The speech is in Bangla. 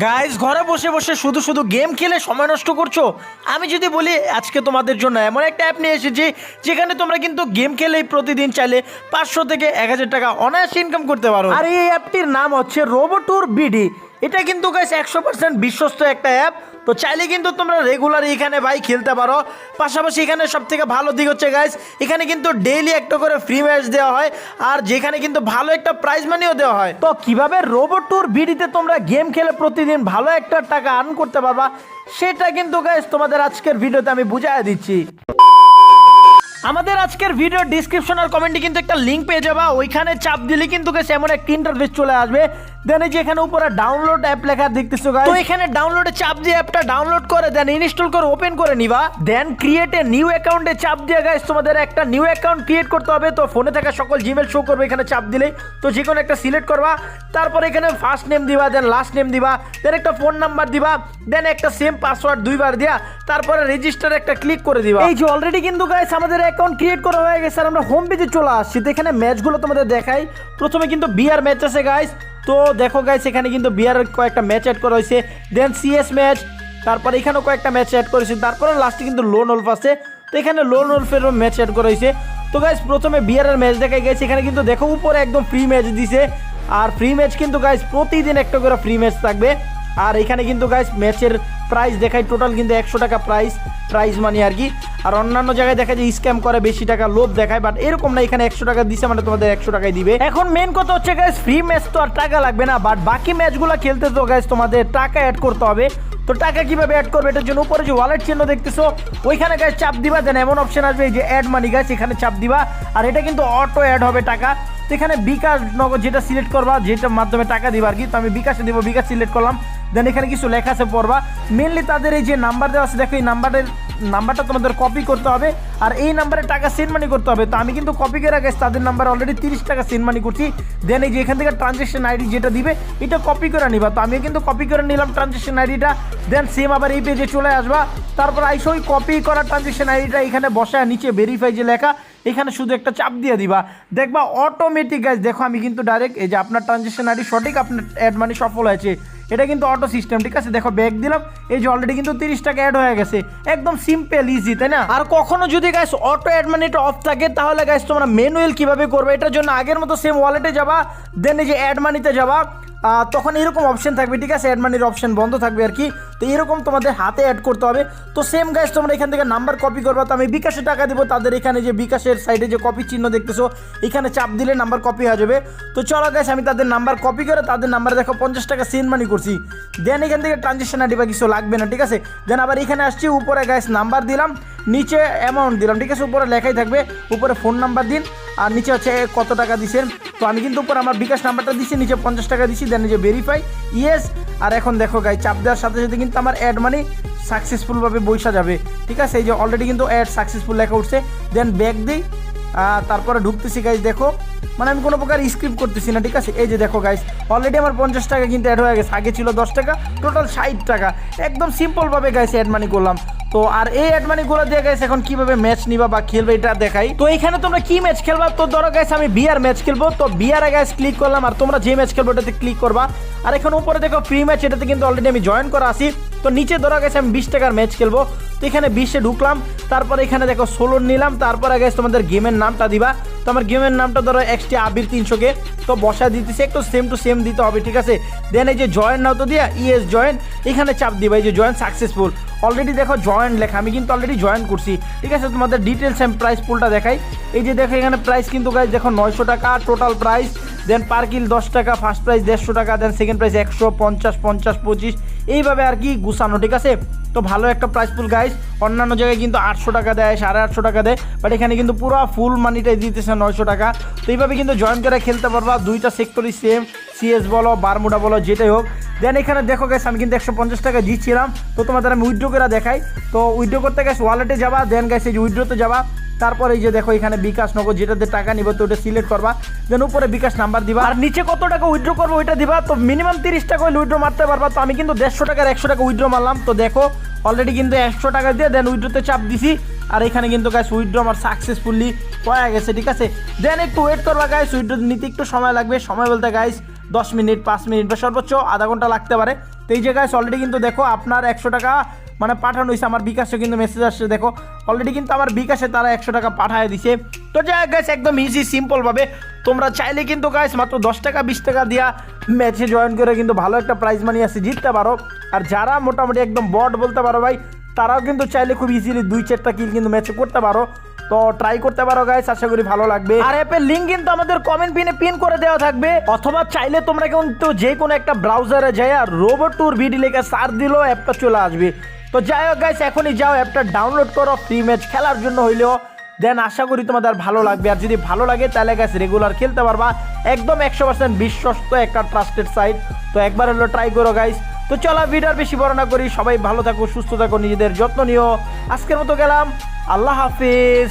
গাইস ঘরে বসে বসে শুধু শুধু গেম খেলে সময় নষ্ট করছ? আমি যদি বলি, আজকে তোমাদের জন্য এমন একটা অ্যাপ নিয়ে এসেছি, যেখানে তোমরা কিন্তু গেম খেলেই প্রতিদিন চাইলে পাঁচশো থেকে এক হাজার টাকা অনায়াসে ইনকাম করতে পারো। আর এই অ্যাপটির নাম হচ্ছে রোবোটুর বিডি এটা কিন্তু গাইস একশো পার্সেন্ট বিশ্বস্ত একটা অ্যাপ তো চাইলে কিন্তু তোমরা রেগুলার এখানে ভাই খেলতে পারো। পাশাপাশি এখানে সব থেকে ভালো দিক হচ্ছে গাইস এখানে কিন্তু ডেইলি একটা করে ফ্রি ম্যাচ দেওয়া হয়, আর যেখানে কিন্তু ভালো একটা প্রাইজ মানিও দেওয়া হয়। তো কীভাবে রোবট ট্যুর বিডিতে তোমরা গেম খেলে প্রতিদিন ভালো একটা টাকা আর্ন করতে পারবা, সেটা কিন্তু গাইস তোমাদের আজকের ভিডিওতে আমি বুঝাই দিচ্ছি। আমাদের আজকের ভিডিও ডিসক্রিপশন আর কমেন্টে কিন্তু একটা লিঙ্ক পেয়ে যাবা, ওইখানে চাপ দিলে কিন্তু এমন একটা ইন্টারফেস চলে আসবে দেন এই যে এখানে উপরে ডাউনলোড অ্যাপ লেখা দেখতেছো guys। তো এখানে ডাউনলোডে চাপ দিয়ে অ্যাপটা ডাউনলোড করে দেন ইনস্টল করে ওপেন করে নিবা। দেন ক্রিয়েট এ নিউ অ্যাকাউন্টে চাপ দিয়ে গাইস তোমাদের একটা নিউ অ্যাকাউন্ট ক্রিয়েট করতে হবে। তো ফোনে থাকা সকল জিমেল শো করবে এখানে চাপ দিলেই। তো যে কোনো একটা সিলেক্ট করবা। তারপর এখানে ফার্স্ট নেম দিবা দেন লাস্ট নেম দিবা দেন একটা ফোন নাম্বার দিবা দেন একটা সেম পাসওয়ার্ড দুইবার দিয়া তারপরে রেজিস্টার একটা ক্লিক করে দিবা। এই যে অলরেডি কিন্তু গাইস আমাদের অ্যাকাউন্ট ক্রিয়েট করা হয়ে গেছে। আর আমরা হোম পেজে চলে আসছি। তো এখানে ম্যাচগুলো তোমাদের দেখাই। প্রথমে কিন্তু বিয়ার ম্যাচ আছে গাইস তো দেখো গাইস এখানে কিন্তু বিয়ারের কয়েকটা ম্যাচ অ্যাড করা হয়েছে। দেন সিএস ম্যাচ তারপর এখানেও কয়েকটা ম্যাচ অ্যাড করেছে তারপরে লাস্টে কিন্তু লোন ওলফ আছে। তো এখানে লোন ওলফেরও ম্যাচ অ্যাড করা হয়েছে। তো গাইস প্রথমে বিয়ারের ম্যাচ দেখাই গেছে এখানে কিন্তু দেখো উপরে একদম ফ্রি ম্যাচ দিছে। আর ফ্রি ম্যাচ কিন্তু গাইস প্রতিদিন একটা করে ফ্রি ম্যাচ থাকবে। আর এখানে কিন্তু গাইস ম্যাচের প্রাইস দেখায় টোটাল কিন্তু একশো টাকা প্রাইস প্রাইস মানি আর কি। আর অন্যান্য জায়গায় দেখা যায় স্ক্যাম করে, বেশি টাকা লোভ দেখায় বাট এরকম না, এখানে একশো টাকা দিছে মানে তোমাদের একশো টাকায় দিবে। এখন মেন কথা হচ্ছে গাইস ফ্রি ম্যাচ তো আর টাকা লাগবে না বাট বাকি ম্যাচগুলো খেলতে তো গাইস তোমাদের টাকা অ্যাড করতে হবে। তো টাকা কীভাবে অ্যাড করবে, এটার জন্য উপরে যে ওয়ালেট চিহ্ন দেখতেছো, ওইখানে গাইস চাপ দিবা দেন এমন অপশন আসবে যে অ্যাড মানি গাইস এখানে চাপ দিবা। আর এটা কিন্তু অটো অ্যাড হবে টাকা। তো এখানে বিকাশ নগদ যেটা সিলেক্ট করবা, যেটার মাধ্যমে টাকা দিবা আর কি, তো আমি বিকাশে দিব, বিকাশ সিলেক্ট করলাম। দেন এখানে কিছু লেখা আছে, পড়বা। মেনলি তাদের এই যে নাম্বার দেওয়া আছে, দেখো এই নাম্বারের নাম্বারটা তোমাদের কপি করতে হবে। আর এই নাম্বারে টাকা সেন্ড মানি করতে হবে। তো আমি কিন্তু কপি করে গেছি তাদের নাম্বার অলরেডি তিরিশ টাকা সেন্ড মানি করছি। দেন এই যে এখান থেকে ট্রানজেকশন আইডি যেটা দিবে, এটা কপি করে নিবা। তো আমি কিন্তু কপি করে নিলাম ট্রানজেকশন আইডিটা দেন সেম আবার এই পেজে চলে আসবা। তারপর আইসো ওই কপি করা ট্রানজেকশন আইডিটা এখানে বসায়, নিচে ভেরিফাই যে লেখা। এখানে শুধু একটা চাপ দিয়ে দিবা। দেখবা অটোমেটিক গাইজ দেখো আমি কিন্তু ডাইরেক্ট এই যে আপনার ট্রানজেকশন আইডি সঠিক, আপনার অ্যাড মানি সফল হয়েছে। এটা কিন্তু অটো সিস্টেম ঠিক আছে? দেখো ব্যাগ দিলাম, এই যে অলরেডি কিন্তু তিরিশ টাকা অ্যাড হয়ে গেছে। একদম সিম্পল ইজি তাই না? আর কখনো যদি গাইস অটো অ্যাড মানিটা অফ থাকে, তাহলে গাইস তোমরা ম্যানুয়াল কীভাবে করবে? এটার জন্য আগের মতো সেম ওয়ালেটে যাবা দেন এই যে অ্যাড মানিতে যাবা তখন এরকম অপশন থাকবে, ঠিক আছে? অ্যাড মানির অপশন বন্ধ থাকবে আর কি। তো এরকম তোমাদের হাতে অ্যাড করতে হবে। তো সেম গাইস তোমরা এখান থেকে নাম্বার কপি করবা। তো আমি বিকাশে টাকা দেবো, তাদের এখানে যে বিকাশের সাইডে যে কপি চিহ্ন দেখতেছো, এখানে চাপ দিলে নাম্বার কপি হয়ে যাবে। তো চলো গাইস আমি তাদের নাম্বার কপি করে, তাদের নাম্বারে দেখো, পঞ্চাশ টাকা সেন্ড মানি করছি। দেন এখান থেকে ট্রানজেকশন আইডি বা কিছু লাগবে না, ঠিক আছে? দেন আবার এখানে আসছি, উপরে গাইস নাম্বার দিলাম, নিচে অ্যামাউন্ট দিলাম, ঠিক আছে? উপরে লেখাই থাকবে, উপরে ফোন নাম্বার দিন, আর নিচে হচ্ছে কত টাকা দিছেন? তো আমি কিন্তু উপরে আমার বিকাশ নাম্বারটা দিচ্ছি নিচে পঞ্চাশ টাকা দিচ্ছি দেন যে ভেরিফাই ইয়েস আর এখন দেখো গাই চাপ দেওয়ার সাথে সাথে কিন্তু আমার অ্যাড মানি সাকসেসফুলভাবে বৈশা যাবে, ঠিক আছে? এই যে অলরেডি কিন্তু অ্যাড সাকসেসফুল লেখা উঠছে দেন ব্যাক দিই তারপরে ঢুকতেছি গাইজ দেখো মানে আমি কোনো প্রকার স্ক্রিপ্ট করতেছি না, ঠিক আছে? এই যে দেখো গাইজ অলরেডি আমার পঞ্চাশ টাকা কিন্তু অ্যাড হয়ে গেছে, আগে ছিল দশ টাকা টোটাল ষাট টাকা, একদম সিম্পলভাবে গাইছে অ্যাড মানি করলাম। তো আর এই অ্যাড মানিগুলো দিয়ে গেছে এখন কীভাবে ম্যাচ নিবা বা খেলবে এটা দেখাই। তো এখানে তোমরা কি ম্যাচ খেলবা? তো ধরো গাইস আমি বিয়ার ম্যাচ খেলব। তো বিয়ারে গাইস ক্লিক করলাম আর তোমরা যে ম্যাচ খেলব ওটাতে ক্লিক করবা। আর এখন উপরে দেখো প্রি ম্যাচ এটাতে কিন্তু অলরেডি আমি জয়েন করা আছি। তো নিচে ধরা গেছে আমি বিশ টাকার ম্যাচ খেলব। তো এখানে বিশে ঢুকলাম, তারপরে এখানে দেখো ষোলো নিলাম, তারপরে গেছে তোমাদের গেমের নামটা দিবা। তো আমার গেমের নামটা ধরো এক্সটি আবির তিনশোকে তো বসা দিতেছে, একটু সেম টু সেম দিতে হবে, ঠিক আছে? দেন এই যে জয়েন নাও তো দিয়া ইএস জয়েন এখানে চাপ দিবা, এই যে জয়েন সাকসেসফুল অলরেডি দেখো জয়েন লেখা, আমি কিন্তু অলরেডি জয়েন করছি। ঠিক আছে, তোমাদের ডিটেলস আমি প্রাইস পুলটা দেখাই। এই যে দেখো এখানে প্রাইস কিন্তু গাইজ দেখো নয়শো টাকা টোটাল প্রাইস দেন পার কিল দশ টাকা ফার্স্ট প্রাইস দেড়শো টাকা, দেন সেকেন্ড প্রাইস একশো পঞ্চাশ পঞ্চাশ পঁচিশ। এইভাবে আর কি গুছানো, ঠিক আছে? তো ভালো একটা প্রাইস পুল গাইস অন্যান্য জায়গায় কিন্তু আটশো টাকা দেয়, সাড়ে আটশো টাকা দেয় বাট এখানে কিন্তু পুরো ফুল মানিটাই দিতেছে নয়শো টাকা। তো এইভাবে কিন্তু জয়েন করে খেলতে পারবা, দুইটা সেক্টরই সেম সিএস বলো বারমুডা বলো, যেটাই হোক। দেন এখানে দেখো গেছে আমি কিন্তু একশো পঞ্চাশ টাকা দিচ্ছিলাম। তো তোমাদের আমি উইড্রো করে দেখাই। তো উইথড্রো করতে গেছে ওয়ালেটে যাবা দেন গেছে যে উইড্রোতে যাবা। তারপর এই যে দেখো এখানে বিকাশ নগর যেটাতে টাকা নিব তো ওটা সিলেক্ট করবা। দেন উপরে বিকাশ নাম্বার দিবা। আর নিচে কত টাকা উইথড্রো করব ওইটা দিবা? তো মিনিমাম তিরিশ টাকা হলে উইথড্রো মারতে পারবা। তো আমি কিন্তু দেড়শো টাকার একশো টাকা উইথড্রো মারলাম। তো দেখো অলরেডি কিন্তু একশো টাকা দিয়ে দেন উইথড্রোতে চাপ দিছি। আর এখানে কিন্তু গাছ উইথড্রো আমার সাকসেসফুলি পয়া গেছে, ঠিক আছে? দেন একটু ওয়েট করবা গাইস উইড্রো নিতে একটু সময় লাগবে। সময় বলতে গাইস দশ মিনিট, পাঁচ মিনিট বা সর্বোচ্চ আধা ঘণ্টা লাগতে পারে। তো এই যে গাইস অলরেডি কিন্তু দেখো আপনার একশো টাকা মানে পাঠানো হয়েছে আমার বিকাশে কিন্তু মেসেজ আসছে, দেখো। অলরেডি কিন্তু আমার বিকাশে তারা একশো টাকা পাঠায় দিছে। তো যাই গাইস একদম ইজি সিম্পলভাবে তোমরা চাইলে কিন্তু গাইস মাত্র দশ টাকা, বিশ টাকা দিয়া ম্যাচে জয়েন করে কিন্তু ভালো একটা প্রাইজ মানি আছে, জিততে পারো। আর যারা মোটামুটি একদম বট বলতে পারো ভাই, তারাও কিন্তু চাইলে খুব ইজিলি দুই চারটা কিল কিন্তু ম্যাচে করতে পারো। তো ট্রাই করতে পারো গাইস আশা করি ভালো লাগবে। আর অ্যাপের লিঙ্ক কিন্তু আমাদের কমেন্ট পিনে পিন করে দেওয়া থাকবে। অথবা চাইলে তোমরা কিন্তু যে কোনো একটা ব্রাউজারে যাই আর রোবট ট্যুর ভিডি লেখা সার্চ দিলেও অ্যাপটা চলে আসবে। তো যাই হোক গাইস এখনই যাও অ্যাপটা ডাউনলোড করো ফ্রি ম্যাচ খেলার জন্য হইলেও। দেন আশা করি তোমাদের ভালো লাগবে। আর যদি ভালো লাগে, তাহলে গাছ রেগুলার খেলতে পারবা। একদম একশো পার্সেন্ট বিশ্বস্ত একটা ট্রাস্টেড সাইট তো একবার হলো ট্রাই করো গাইস তো চলো ভিডিওর বেশি বর্ণনা করি। সবাই ভালো থাকো, সুস্থ থাকো, নিজেদের যত্ন নিও। আজকের মতো গেলাম। আল্লাহ হাফিজ।